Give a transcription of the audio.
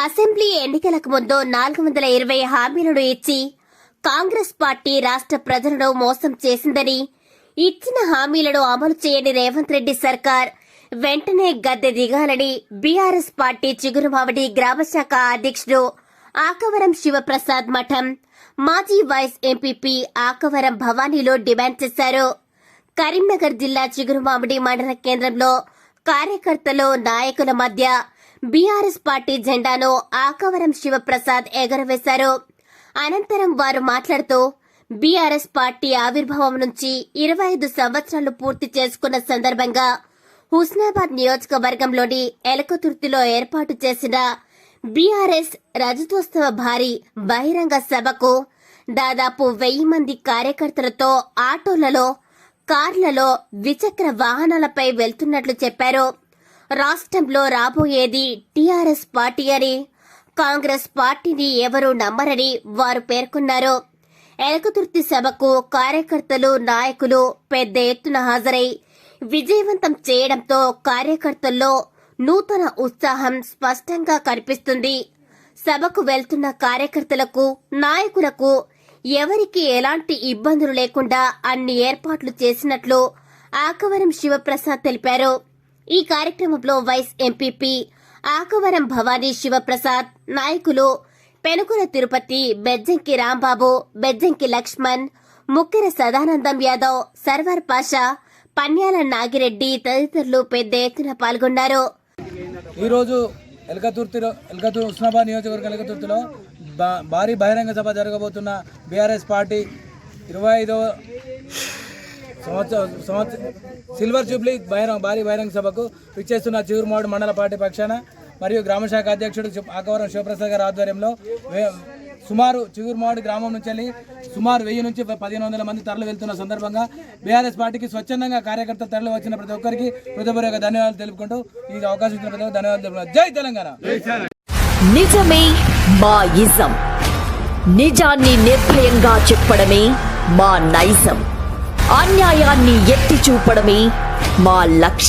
Assembly ఎన్నికలకు ముందు నాలుగు వందల ఇరవై హామీలను ఇచ్చి కాంగ్రెస్ పార్టీ రాష్ట్ర ప్రజలను మోసం చేసిందని ఇచ్చిన హామీలను అమలు చేయని రేవంత్ రెడ్డి సర్కార్ వెంటనే గద్దె దిగాలని బీఆర్ఎస్ పార్టీ చిగురుమావడి గ్రామశాఖ అధ్యక్షుడు ఆకవరం శివప్రసాద్ మఠం మాజీ వైస్ ఎంపీపీ ఆకవరం భవానీలో డిమాండ్ చేశారు. కరీంనగర్ జిల్లా చిగురుమామిడి మండల కేంద్రంలో కార్యకర్తలు నాయకుల మధ్య బీఆర్ఎస్ పార్టీ జెండాను ఆకవరం శివప్రసాద్ ఎగరవేశారు. అనంతరం వారు మాట్లాడుతూ బీఆర్ఎస్ పార్టీ ఆవిర్భావం నుంచి ఇరవై ఐదు సంవత్సరాలు పూర్తి చేసుకున్న సందర్భంగా హుస్నాబాద్ నియోజకవర్గంలోని ఎలకతుర్తిలో ఏర్పాటు చేసిన బీఆర్ఎస్ రజతోత్సవ భారీ బహిరంగ సభకు దాదాపు వెయ్యి మంది కార్యకర్తలతో ఆటోలలో కార్లలో ద్విచక్ర వాహనాలపై వెళ్తున్నట్లు చెప్పారు. రాష్ట్రంలో రాబోయేది టీఆర్ఎస్ పార్టీ అని. కాంగ్రెస్ పార్టీని ఎవరూ నమ్మరని వారు పేర్కొన్నారు. ఎలకతుర్తి సభకు కార్యకర్తలు నాయకులు పెద్ద ఎత్తున హాజరై విజయవంతం చేయడంతో కార్యకర్తల్లో నూతన ఉత్సాహం స్పష్టంగా కనిపిస్తుంది. సభకు వెళ్తున్న కార్యకర్తలకు నాయకులకు ఎవరికి ఎలాంటి ఇబ్బందులు లేకుండా అన్ని ఏర్పాట్లు చేసినట్లు ఆకవరం శివప్రసాద్ తెలిపారు. ఈ కార్యక్రమంలో వైస్ ఎంపీపీ ఆకవరం భవానీ శివప్రసాద్ నాయకులు పెనుకుల తిరుపతి బెజ్జంకి రాంబాబు బెజ్జంకి లక్ష్మణ్ ముక్కెర సదానందం యాదవ్ సర్వర్ పాషా పన్యాల నాగిరెడ్డి తదితరులు పెద్ద ఎత్తున పాల్గొన్నారు. ఈరోజు ఎలకతుర్తిలో ఎలకతుర్ ఉస్నాబాద్ నియోజకవర్గం ఎలకతుర్తిలో భారీ బహిరంగ సభ జరగబోతున్న బీఆర్ఎస్ పార్టీ ఇరవై ఐదవ సంవత్సరం సంవత్సరం సిల్వర్ జూబ్లీ బహిరంగ భారీ బహిరంగ సభకు విచ్చేస్తున్న చిగురుమాడు మండల పార్టీ పక్షాన మరియు గ్రామశాఖ అధ్యక్షుడు ఆకవరం శివప్రసాద్ గారి ఆధ్వర్యంలో సుమారు చిగురుమాడు గ్రామం నుంచి వెళ్ళి సుమారు వెయ్యి నుంచి పదిహేను వందల మంది తరలి వెళ్తున్న సందర్భంగా బీఆర్ఎస్ పార్టీకి స్వచ్ఛందంగా కార్యకర్తలు తరలి వచ్చిన ప్రతి ఒక్కరికి హృదయపూర్వక ధన్యవాదాలు తెలుపుకుంటూ ఈ అవకాశం ఇచ్చిన ప్రతి ధన్యవాదాలు తెలుపుకుంటూ జై తెలంగాణ! నిజమే మా ఇజం. నిజాన్ని నిర్భయంగా చెప్పడమే మా నైజం. అన్యాయాన్ని ఎత్తి చూపడమే మా లక్ష్యం.